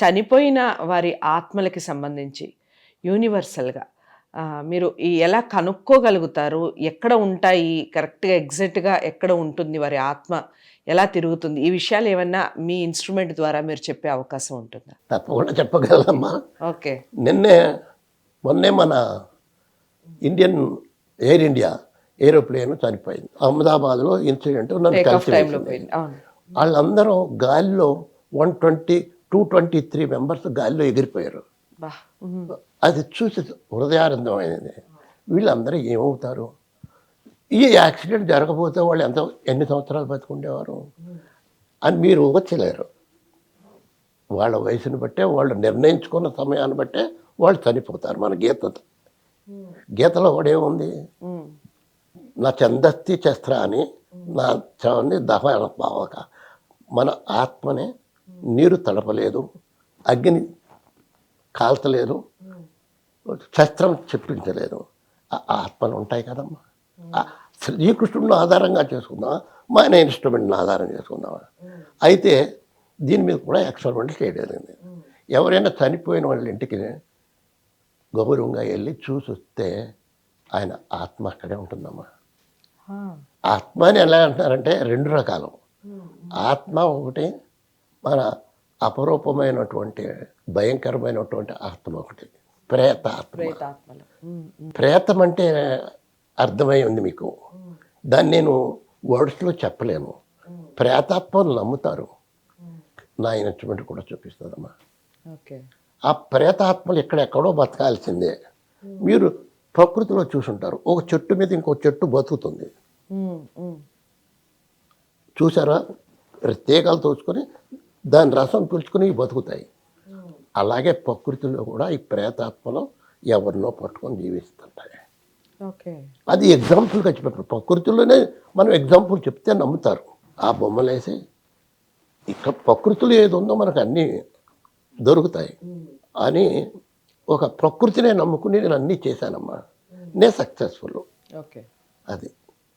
చనిపోయిన వారి ఆత్మలకి సంబంధించి యూనివర్సల్గా. మీరు ఈ ఎలా కనుక్కోగలుగుతారు? ఎక్కడ ఉంటాయి? కరెక్ట్గా ఎగ్జాక్ట్గా ఎక్కడ ఉంటుంది వారి ఆత్మ? ఎలా తిరుగుతుంది? ఈ విషయాలు ఏమన్నా మీ ఇన్స్ట్రుమెంట్ ద్వారా మీరు చెప్పే అవకాశం ఉంటుందా? తప్పకుండా చెప్పగలమ్మా ఓకే. నిన్నే మొన్నే మన ఇండియన్ ఎయిర్ ఇండియా ఏరోప్లేన్ చనిపోయింది. అహ్మదాబాద్లో ఇన్సిడెంట్ నన్ను కలిసి వాళ్ళందరూ గాలిలో one twenty two twenty three members గాలిలో ఎగిరిపోయారు. అది చూసి హృదయానందమైనది వీళ్ళందరూ ఏమవుతారు? ఈ యాక్సిడెంట్ జరగకపోతే వాళ్ళు ఎంత ఎన్ని సంవత్సరాలు బతుకుండేవారు? అని మీరు వచ్చలేరు వాళ్ళ వయసుని బట్టే వాళ్ళు నిర్ణయించుకున్న సమయాన్ని బట్టే వాళ్ళు చనిపోతారు మన గీత గీతలో కూడా ఏముంది. నా చందస్తి శస్త్ర అని నా చవని దహన పావక మన ఆత్మనే నీరు తడపలేదు అగ్ని కాల్చలేదు శస్త్రం చెప్పించలేదు. ఆ ఆత్మలు ఉంటాయి కదమ్మా. శ్రీకృష్ణుడిని ఆధారంగా చేసుకుందామా? మన ఇన్స్ట్రుమెంట్ని ఆధారం చేసుకుందామా? అయితే దీని మీద కూడా ఎక్స్పెరిమెంట్ చేయలేదు ఎవరైనా చనిపోయిన వాళ్ళ ఇంటికి గౌరవంగా వెళ్ళి చూసి వస్తే ఆయన ఆత్మ అక్కడే ఉంటుందమ్మా. ఆత్మ అని ఎలా అంటున్నారంటే రెండు రకాలు. ఆత్మ ఒకటి మన అపరూపమైనటువంటి భయంకరమైనటువంటి ఆత్మ ఒకటి. ప్రేతాత్మలు. ఉమ్, ఉమ్. ప్రేతం అంటే అర్థమై ఉంది మీకు. దాన్ని నేను వర్డ్స్లో చెప్పలేను. ప్రేతాత్మను నమ్ముతారు. నా ఇన్స్ట్రుమెంట్ కూడా చూపిస్తుందమ్మా. ఆ ప్రేతాత్మలు ఎక్కడెక్కడో బతకాల్సిందే. మీరు ప్రకృతిలో చూసుంటారు. ఒక చెట్టు మీద ఇంకో చెట్టు బతుకుతుంది. చూసారా? తీగలు తోచుకొని దాని రసం పీల్చుకొని బతుకుతాయి. అలాగే ప్రకృతిలో కూడా ఈ ప్రేతాత్మలు ఎవరినో పట్టుకొని జీవిస్తుంటాయి. ఓకే. అది ఎగ్జాంపుల్గా చెప్పారు ప్రకృతిలోనే మనం ఎగ్జాంపుల్ చెప్తే నమ్ముతారు. ఆ బొమ్మలు వేసి ఇక్కడ ప్రకృతిలో ఏది ఉందో మనకు అన్నీ దొరుకుతాయి. అని ఒక ప్రకృతినే నమ్ముకుని నేను అన్నీ చేశానమ్మా. నేను సక్సెస్ఫుల్. ఓకే. అది.